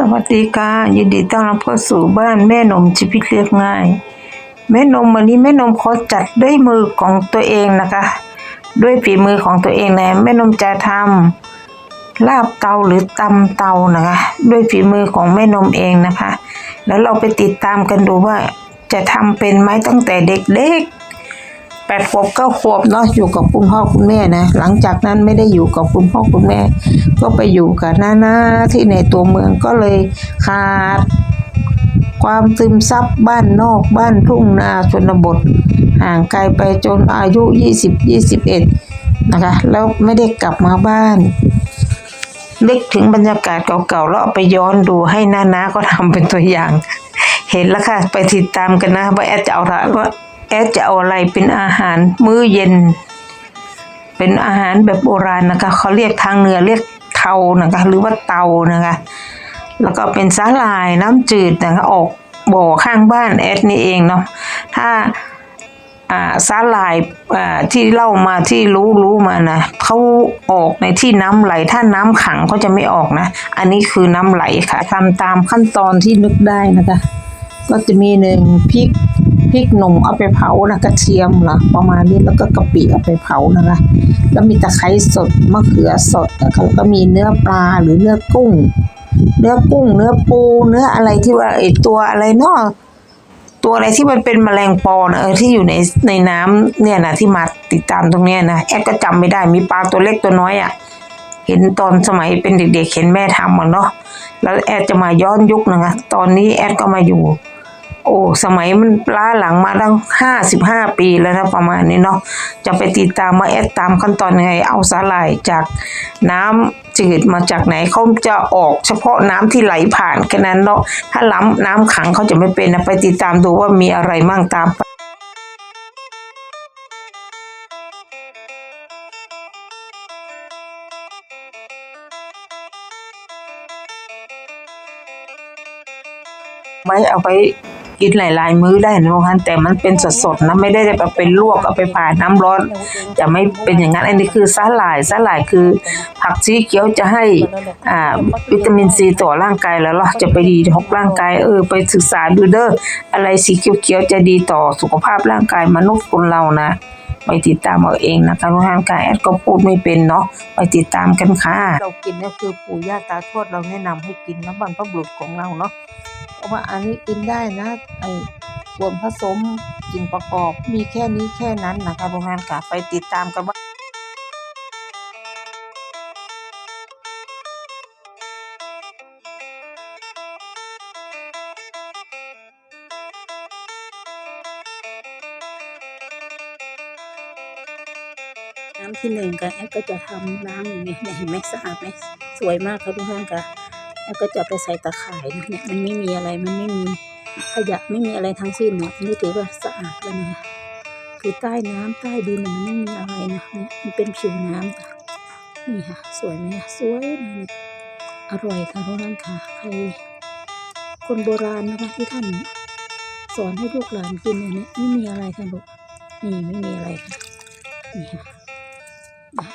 สวัสดีค่ะยินดีต้อนรับเข้าสู่บ้านแม่นมชีวิตเรียบง่าย แม่นมวันนี้แม่นมขอจัดด้วยมือของตัวเองนะคะ ด้วยฝีมือของตัวเองนะแม่นมจะทำลาบเตาหรือตำเตานะคะ ด้วยฝีมือของแม่นมเองนะคะ แล้วเราไปติดตามกันดูว่าจะทำเป็นไหมตั้งแต่เด็กๆ แปดขวบเก้าขวบเนาะอยู่กับคุณพ่อคุณแม่นะหลังจากนั้นไม่ได้อยู่กับคุณพ่อคุณแม่ ก็ไปอยู่กับน้านาที่ในตัวเมืองก็เลยขาด ความซึมซับบ้านนอกบ้านทุ่งนาชนบท ห่างไกลไปจนอายุ 20 21 นะคะ แล้วไม่ได้กลับมาบ้านนึกถึงบรรยากาศเก่าๆแล้วเอาไปย้อนดูให้น้านาก็ทำเป็นตัวอย่าง เห็นแล้วค่ะ ไปติดตามกันนะว่าแอดจะเอาอะไรว่า แอดจะเอาอะไรเป็นอาหารมื้อเย็น เป็นอาหารแบบโบราณนะคะเขาเรียกทางเหนือเรียกเทานะคะหรือว่าเตานะคะ แล้วก็เป็นสาหร่ายน้ำจืดนะคะออกบ่อข้างบ้านแอดนี่เองเนาะถ้าสาหร่ายที่เล่ามาที่รู้รู้มานะเขาออกในที่น้ำไหล ถ้าน้ำขังเขาจะไม่ออกนะ อันนี้คือน้ำไหลค่ะทำตามขั้นตอนที่นึกได้นะคะ ก็จะมีหนึ่งพริกพริกหนุ่มเอาไปเผานะกระเทียมละประมาณนี้แล้วก็กะปิเอาไปเผานะคะแล้วมีตะไคร้สดมะเขือสดนะคะแล้วก็มีเนื้อปลาหรือเนื้อกุ้ง เนื้อกุ้ง เนื้อปู เนื้ออะไรที่ว่าไอตัวอะไรเนาะตัวอะไรที่มันเป็นแมลงปอนะเออที่อยู่ในในน้ำเนี่ยนะที่มาติดตามตรงเนี้ยนะแอดก็จำไม่ได้มีปลาตัวเล็กตัวน้อยอะ่ะเห็นตอนสมัยเป็นเด็กๆเห็นแม่ทำมันเนาะแล้วแอดจะมาย้อนยุคนะคะตอนนี้แอดก็มาอยู่ โอ้สมัยมันล้าหลังมาตั้งห้าสิบห้าปีแล้วนะประมาณนี้เนาะจะไปติดตามมาแอดตามขั้นตอนยังไงเอาสาหร่ายจากน้ำจืดมาจากไหนเขาจะออกเฉพาะน้ำที่ไหลผ่านแค่นั้นเนาะถ้าล้ำน้ำขังเขาจะไม่เป็นนะไปติดตามดูว่ามีอะไรมั่งตามไปไว้เอาไป กินหลาย ๆ มื้อได้นะน้องฮันแต่มันเป็นสดๆนะไม่ได้แบบเป็นลวกเอาไปผ่านน้ำร้อน จะไม่เป็นอย่างนั้นอันนี้คือสาหร่ายสาหร่ายคือ ผักสีเขียวจะให้อ่าวิตามินซีต่อร่างกายแล้วเราจะไปดีทกร่างกายเออไปศึกษาดูเด้ออะไรสีเขียวๆจะดีต่อสุขภาพร่างกายมนุษย์คนเรานะไปติดตามเอาเองนะคะร่างกายแอดก็พูดไม่เป็นเนาะไปติดตามกันค่ะ เรากินเนี่ยคือปู่ย่าตาทวดเราแนะนำให้กินนะบรรพบุรุษของเราเนาะ ราะว่าอันนี้กินได้นะไอ้ส่วนผสมสิ่งประกอบมีแค่นี้แค่นั้นนะคะโรงงานกะไปติดตามกันว่าน้ำที่หนึ่งกับแอปก็จะทำน้ำอย่างเงี้ยเนี่ยเห็นไหมสะอาดไหมสวยมากค่ะทุกท่านค่ะ แอปก็จะไปใส่ตะข่ายนะเนี่ยมันไม่มีอะไรมันไม่มีขยะไม่มีอะไรทั้งสิ้นเนาะนนี้ถือว่าสะอาดแล้วนะคือใต้น้ำใต้ดินน่ะมันไม่มีอะไรนะเนี่ยมันเป็นผิวน้ำค่ะนี่ค่ะ สวยไหมสวยนะเนี่ยอร่อยค่ะทุกท่านค่ะใครคนโบราณนะคะที่ท่านสอนให้ลูกหลานกินเนี้ยไม่มีอะไรค่ะลูกนี่ไม่มีอะไรค่ะนี่ค่ะ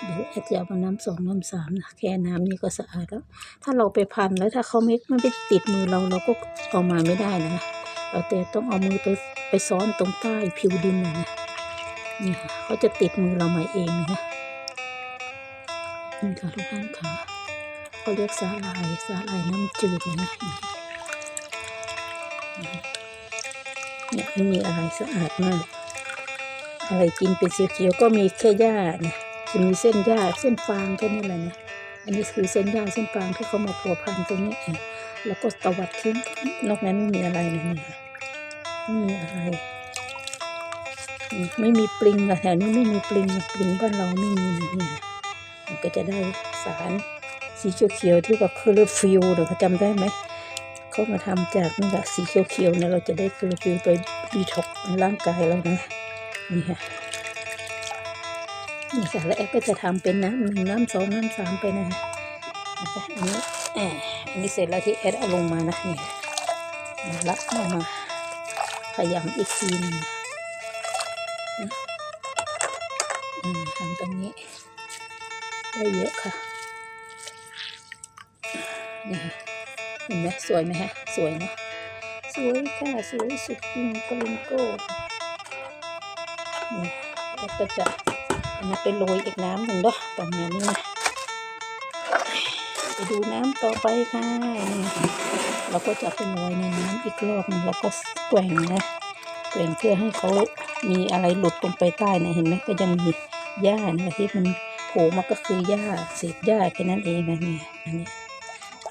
เดี๋ยวแอดจะเอามาน้ำสองน้ำสามนะแค่น้ำนี่ก็สะอาดแล้ว ถ้าเราไปพันแล้วถ้าเขาไม่ไม่ไปติดมือเราเราก็เอามาไม่ได้นะเราแต่ต้องเอามือไปไปซ้อนตรงใต้ผิวดินนะนะนี่ค่ะเขาจะติดมือเรามาเองนะคะนี่ค่ะทุกท่านค่ะเขาเรียกสาหร่ายสาหร่ายน้ำจืดนะเนี่ยไม่มีอะไรสะอาดมาก อะไรกินเป็นสีเขียวๆก็มีแค่หญ้านะ จะมีเส้นหญ้าเส้นฟางแค่นี้แหละนะอันนี้คือเส้นหญ้าเส้นฟางที่เขามาพัวพันตรงนี้เองแล้วก็ตวัดทิ้งนอกนั้นไม่มีอะไรนะเนี่ยไม่มีอะไร ไม่มีปลิงอะแถวนี้ไม่มีปลิงปลิงบ้านเราไม่มีเนี่ยมันก็จะได้สารสีเขียวๆที่ว่าคลอโรฟิลเดี๋ยวเขาจำได้ไหมเขามาทำจากนี่แหละสีเขียวๆเนี่ยเราจะได้คลอฟิลไปดีท็อกในร่างกายเรานะนี่ค่ะ นี่ค่ะแล้วแอปก็จะทำเป็นน้ำหนึ่งน้ำสองน้ำสามไปนะนะคะอันนี้แอบอันนี้เสร็จแล้วที่แอดเอาลงมานะนี่แล้วเอามาขยำอีกทีหนึงนะทำตรงนี้ ได้เยอะค่ะนี่ค่ะเห็นไหมสวยไหมฮะ สวยเนาะสวยค่ะสวยสุดจริงปลิงโก้นี่แล้วก็จะ มาไปโรยอีกน้ำหนึ่งเนาะประมาณนี้นะไปดูน้ำต่อไปค่ะเราก็จะไปโรยในน้ำอีกรอบนึงแล้วก็แกว่งนะแกว่งเพื่อให้เขามีอะไรหลุดลงไปใต้นะเห็นไหมก็ยังมีหญ้านะที่มันโผล่มาก็คือหญ้าเศษหญ้าแค่นั้นเองนะเนี่ยอันนี้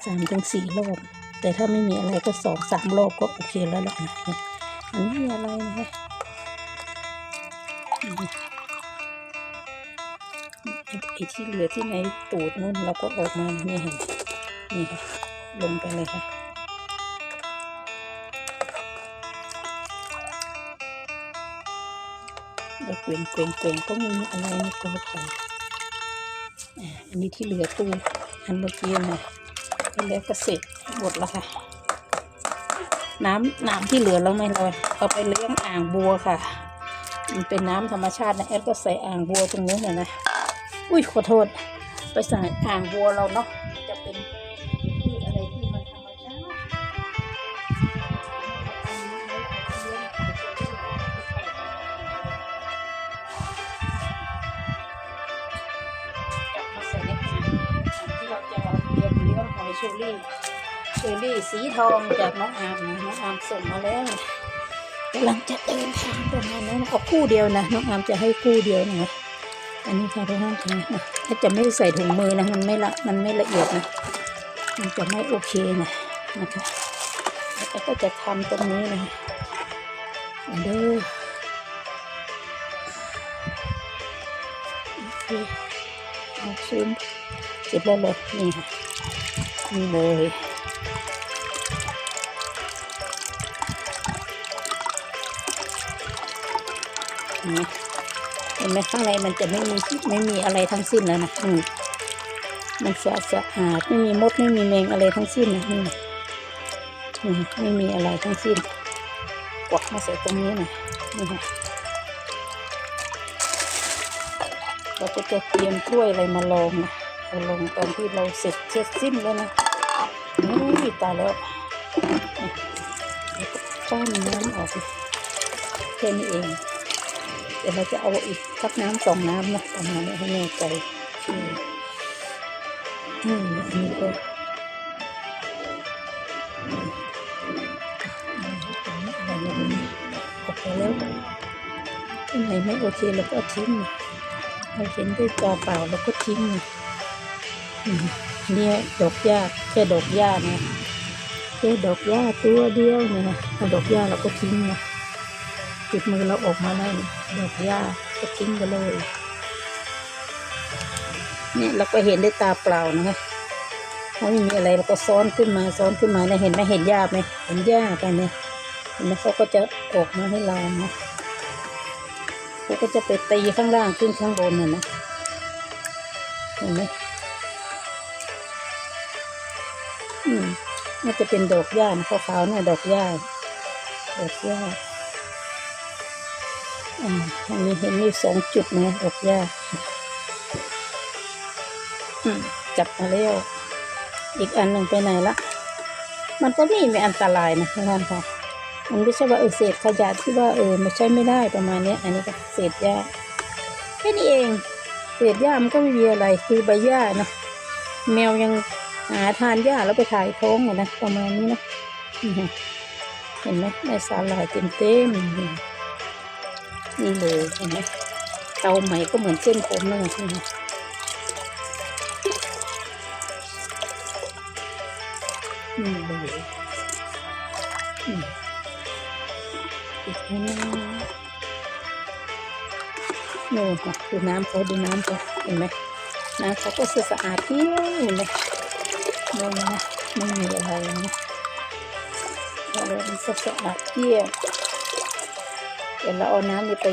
สามถึงสี่รอบ แต่ถ้าไม่มีอะไรก็สองสามรอบก็โอเคแล้วแหละนะเนี่ยอันนี้อะไรนะคะ ไอ้ที่เหลือที่ในตูดนู่นเราก็ออกมานี่เห็นนี่ค่ะลงไปเลยค่ะแล้วเกวงเกวงเกวงก็ไม่มีอะไรในกอไผ่อ่อันนี้ที่เหลือตู้อันเมื่อกี้นะแล้วก็เสร็จหมดแล้วค่ะ น้ำน้ำที่เหลือเราไม่ลอยเอาไปเลี้ยงอ่างบัวค่ะ มันเป็นน้ำธรรมชาตินะแอดก็ใส่อ่างบัวตรงนู้นน่ะนะ อุ้ยขอโทษ ไปใส่อ่างบัวเราเนาะจะเป็นที่อะไรที่มันธรรมชาติจับมาใส่ในอ่างที่เราจะเตรียมเลี้ยงหอยเชอรี่เชอรี่สีทองจากน้องอามนะน้องอามส่งมาแล้วกำลังจะเดินทางประมาณนั้นเอาคู่เดียวนะน้องอามจะให้คู่เดียวนะ อันนี้ค่ะทุกท่านค่ะนะถ้าจะไม่ใส่ถุงมือนะมันไม่ละมันไม่ละเอียดนะมันจะไม่โอเคนะนะคะแล้วก็จะทำตรงนี้นะเอาเด้อโอเคเอาซูมเสร็จแล้วเลยนี่ค่ะนี่เลยเห็น ไหมเห็นไหมข้างในมันจะไม่มีไม่มีอะไรทั้งสิ้นแล้วนะอืมมันสะสะอาดไม่มีมดไม่มีแมงอะไรทั้งสิ้นนะนี่อืมไม่มีอะไรทั้งสิ้นกวักมาใส่ตรงนี้นะนี่ค่ะเราก็จะเตรียมถ้วยอะไรมาลองนะเอาลงตอนที่เราเสร็จเสร็จสิ้นแล้วนะอุ้ยตายแล้วนี่ป้อนน้ำออกแค่นี้เอง เดี๋ยวเราจะเอาอีกทักน้ำสองน้ำนะประมาณนี้ให้แน่ใจอืมอืมอันนี้ก็ออะไรอย่างนี้ออกไปแล้วที่ไหนไม่โอเคเราก็ทิ้งเราเห็นด้วยตาเปล่าเราก็ทิ้งอืมเนี่ยดอกหญ้าแค่ดอกหญ้านะแค่ดอกหญ้าตัวเดียวเนี่ยดอกหญ้าเราก็ทิ้งนะติดมือเราออกมาได้ ดอกหญ้าก็ทิ้งไปเลยเนี่ยเราก็เห็นด้วยตาเปล่านะคะถ้าไม่มีอะไรเราก็ซ้อนขึ้นมาซ้อนขึ้นมาเนี่ยเห็นไหมเห็นหญ้าไหมเห็นหญ้ากันเนี่ยเห็นไหมเขาก็จะออกมาให้เรานะเขาก็จะไปตีข้างล่างขึ้นข้างบนน่ะนะเห็นไหมอืมน่าจะเป็นดอกหญ้านะขาวๆเนี่ยดอกหญ้าดอกหญ้า อันนี้เห็นมีสองจุดนะดอกหญ้าอืมจับมาแล้ว อีกอันหนึ่งไปไหนละมันก็ไม่มีอันตรายนะท่านค่ะมันไม่ใช่ว่าเออเศษขยะที่ว่าเออไม่ใช่ไม่ได้ประมาณนี้อันนี้ก็เศษหญ้าแค่นี้เอง เศษหญ้ามันก็ไม่มีอะไรคือใบหญ้านะแมวยังหาทานหญ้าแล้วไปถ่ายท้องเลยนะประมาณนี้นะเห็นไหมในสาหร่ายเต็มเต็มๆ นี่เลยเห็นไหมเตาใหมก็เหมือนเส้นผมนั่นแหละนี่นี่เลยอืมอีกนิดนึงโน่นค่ะดูน้ำเขาดูน้ำเขาเห็นไหมน้ำเขาก็สะอาดเที่ยวเห็นไหมโน่นะไม่มีอะไรนะแล้วมันสะอาดเที่ยว เดี๋ยวเราเอาน้ำนี่ไป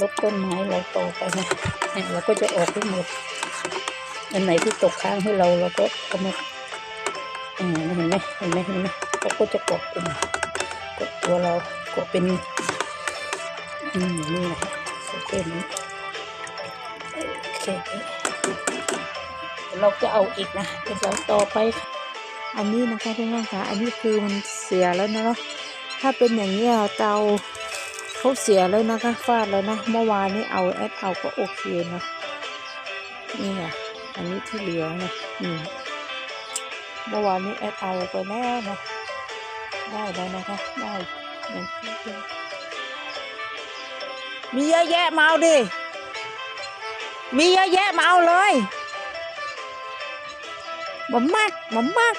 ลดต้นไม้เราโตไปนะเนี่ยเราก็จะออกให้หมดอันไหนที่ตกค้างให้เราเราก็เอามาอ่าเห็นไหมเห็นไหมเห็นไหมเขาก็จะเกาะกลุ่มกาะตัวเราเกาะเป็นอืมนี่นะโอเคนี้โอเคเดี๋ยวเราจะเอาอีกนะเดี๋ยวเราต่อไปค่ะอันนี้นะคะทุกท่านคะอันนี้คือมันเสียแล้วนะเนาะถ้าเป็นอย่างนี้ยเตา เขาเสียแล้วนะคะฟาดแล้วนะเมื่อวานนี้เอาแอดเอาก็โอเคนะนี่ค่ะอันนี้ที่เหลือนะอืมเมื่อวานนี้แอดเอาไปแล้วนะได้แล้วนะคะได้มีเยอะแยะมาเอาดิมีเยอะแยะมาเอาเลยบ่มากบ่มาก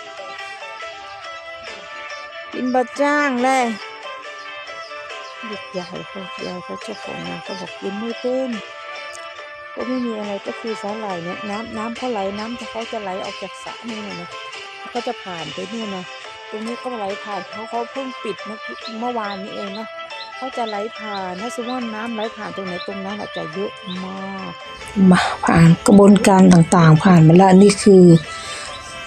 กินบะจ้างเลย เด็กใหญ่เขาใหญ่เขาเจ้าของงานเขาบอกกินไม่เป็นก็ไม่มีอะไรก็คือสาหร่ายเนี่ยน้ำน้ำเขาไหลน้ำเขาจะไหลออกจากสระนี่นะก็จะผ่านไปเนี่ยนะตรงนี้ก็ไหลผ่านเขาเขาเพิ่งปิดเมื่อเมื่อวานนี้เองนะเขาจะไหลผ่านถ้าสมมติว่าน้ำไหลผ่านตรงไหนตรงนั้นอาจจะเยอะมากมาผ่านกระบวนการต่างๆ ผ่านมาแล้วนี่คือ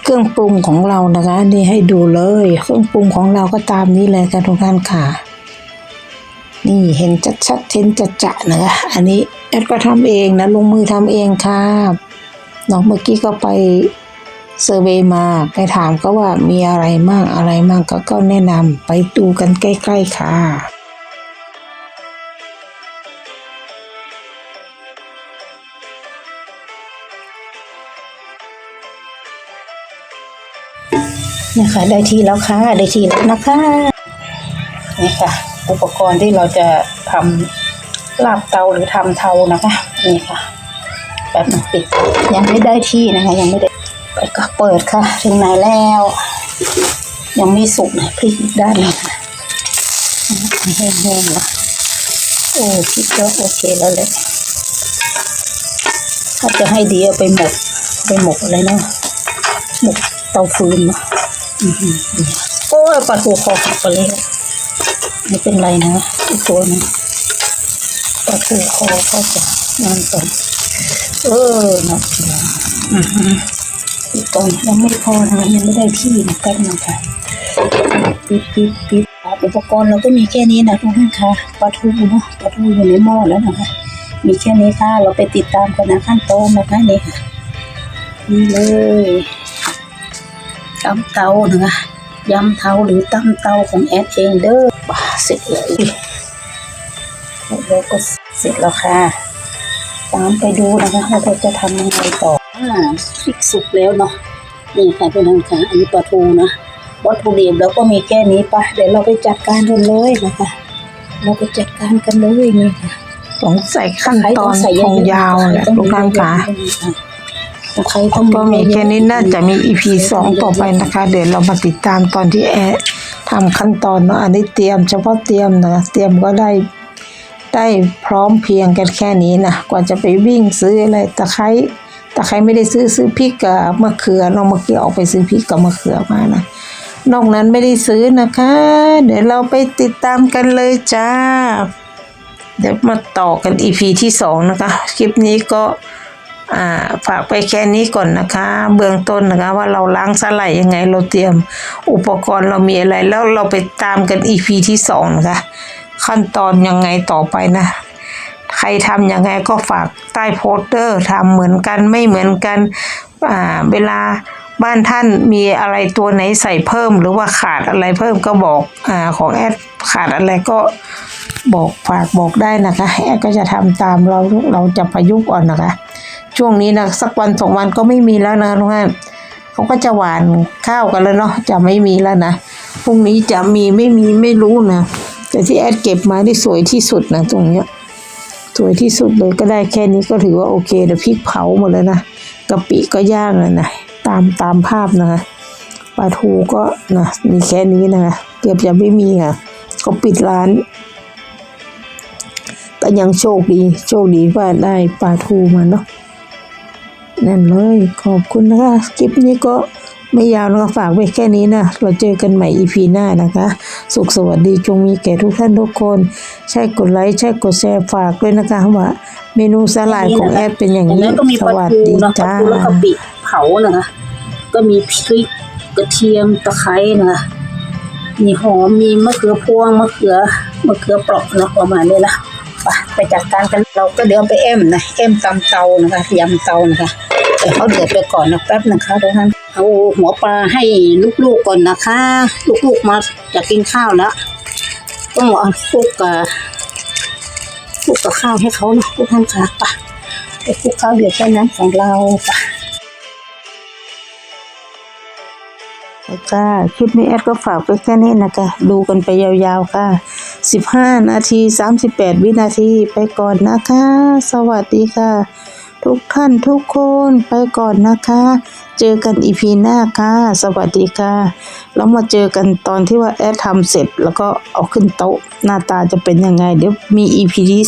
เครื่องปรุงของเรานะคะ นี่ให้ดูเลย เครื่องปรุงของเราก็ตามนี้เลยค่ะทุกท่านค่ะ นี่เห็นชัดๆเห็นจะนะคะอันนี้แอดก็ทำเองนะลงมือทำเองค่ะน้องเมื่อกี้ก็ไปเซอร์เวยมาไปถามก็ว่ามีอะไรมากอะไรมากก็ก็แนะนำไปดูกันใกล้ ๆ ค่ะนี่ค่ะได้ที่แล้วค่ะ ได้ที่แล้วนะคะ นี่ค่ะ อุปกรณ์ที่เราจะทำลาบเตาหรือทำเทานะคะนี่ค่ะแบบนึงปิดยังไม่ได้ที่นะคะ ยังไม่ได้ไปก็เปิดค่ะ ถึงไหนแล้ว ยังไม่สุกนะพริกด้านนึงค่ะแห้งๆละโอ้พริกก็โอเคแล้วเลยถ้าจะให้ดีเอาไปหมกไปหมกอะไรเนาะหมกเตาฟืนนะอือหือโอ้ยปลาทูคอหักไปเลย ไม่เป็นไรนะอีกตัวนึงปลาทูคอก็จะงานต่อเออนะอือหืออีกก่อนยังไม่พอนะยังไม่ได้ที่นะแป๊บนึงค่ะปิดปิดปิดอุปกรณ์เราก็มีแค่นี้นะทุกท่านค่ะปลาทูเนาะปลาทูอยู่ในหม้อแล้วนะคะ มีแค่นี้ค่ะ เราไปติดตามกันนะขั้นตอนนะคะนี่ค่ะนี่เลยตำเตานะคะยำเตาหรือตำเตาของแอดเองเด้อ ร็จเลยแล้วก็เสร็จแล้วค่ะ ตามไปดูนะคะว่าเราจะทำยังไงต่ออ่าพริกสุกแล้วเนาะนี่ค่ะเพื่อนๆค่ะอันนี้ปลาทูนะวัตถุดิบแล้วก็มีแค่นี้ปะเดี๋ยวเราไปจัดการกันเลยนะคะ เราไปจัดการกันเลยนี่ค่ะสงสัยขั้นตอนใส่คงยาวแหละทุกท่านค่ะตะไคร้ต้องก็มีแค่นี้น่าจะมี EP สองต่อไปนะคะ เดี๋ยวเรามาติดตามตอนที่แอด ทำขั้นตอนเนาะอันนี้เตรียมเฉพาะเตรียมนะเตรียมก็ได้ได้พร้อมเพียงกันแค่นี้นะกว่าจะไปวิ่งซื้ออะไรตะไคร้ตะไคร้ไม่ได้ซื้อซื้อพริกกับมะเขือเราเมื่อกี้ออกไปซื้อพริกกับมะเขือมานะนอกนั้นไม่ได้ซื้อนะคะ เดี๋ยวเราไปติดตามกันเลยจ้า เดี๋ยวมาต่อกัน EP ที่สองนะคะ คลิปนี้ก็ อ่าฝากไปแค่นี้ก่อนนะคะ เบื้องต้นนะคะว่าเราล้างสไลด์ยังไงเราเตรียมอุปกรณ์เรามีอะไรแล้วเราไปตามกัน EP ที่สองนะคะ ขั้นตอนยังไงต่อไปนะ ใครทำยังไงก็ฝากใต้โพสเตอร์ทำเหมือนกันไม่เหมือนกันอ่าเวลาบ้านท่านมีอะไรตัวไหนใส่เพิ่มหรือว่าขาดอะไรเพิ่มก็บอกอ่าของแอดขาดอะไรก็บอกฝากบอกได้นะคะแอดก็จะทำตามเราเราจะประยุกต์อ่อนนะคะ ช่วงนี้นะสักวันสองวันก็ไม่มีแล้วนะทุกท่านเขาก็จะหวานข้าวกันแล้วเนาะจะไม่มีแล้วนะพรุ่งนี้จะมีไม่มีไม่รู้นะแต่ที่แอดเก็บมาได้สวยที่สุดนะตรงเนี้ยสวยที่สุดเลยก็ได้แค่นี้ก็ถือว่าโอเคแต่พริกเผาหมดแล้วนะกะปิก็ย่างแล้วนะตามตามภาพนะคะปลาทูก็นะมีแค่นี้นะคะเกือบจะไม่มีค่ะก็ปิดร้าน แต่ยังโชคดี โชคดีว่าได้ปลาทูมาเนาะ นั่นเลย ขอบคุณนะคะ คลิปนี้ก็ไม่ยาวนะคะฝากไว้แค่นี้นะ เราเจอกันใหม่ EP หน้านะคะ สุขสวัสดีจงมีแก่ทุกท่านทุกคน ใช่กดไลค์ ใช่กดแชร์ฝากด้วยนะคะว่าเมนูสลายของแอดเป็นอย่างนี้แล้วก็มีสปลาวัสทูดีนะปลาจ้าทูแล้วกะปิเผานะคะ ก็มีพริกกระเทียมตะไคร้นะคะมีหอมมีมะเขือพวงมะเขือมะเขือเปราะเนาะประมาณนี้นะ ไปไปจัดการกันเราก็เดี๋ยวไปแอมนะแอมตำเตานะคะยำเตานะคะให้เขาเดือดไปก่อนนะแป๊บนะคะทุกท่านเอาหัวปลาให้ลูกๆก่อนนะคะ ลูกๆมาจะกินข้าวแล้วต้องเอาคลุกกับคลุกกับข้าวให้เขานะทุกท่านค่ะไปไปคลุกข้าวเดือดแค่น้ำของเราไปค่ะคลิปนี้แอดก็ฝากไปแค่นี้นะคะ ดูกันไปยาวๆค่ะ 15 นาที 38 วินาทีไปก่อนนะคะ สวัสดีค่ะ ทุกท่านทุกคนไปก่อนนะคะ เจอกันอีพีหน้าค่ะ สวัสดีค่ะแล้วมาเจอกันตอนที่ว่าแอดทำเสร็จแล้วก็เอาขึ้นโต๊ะหน้าตาจะเป็นยังไง เดี๋ยวมีอีพีที่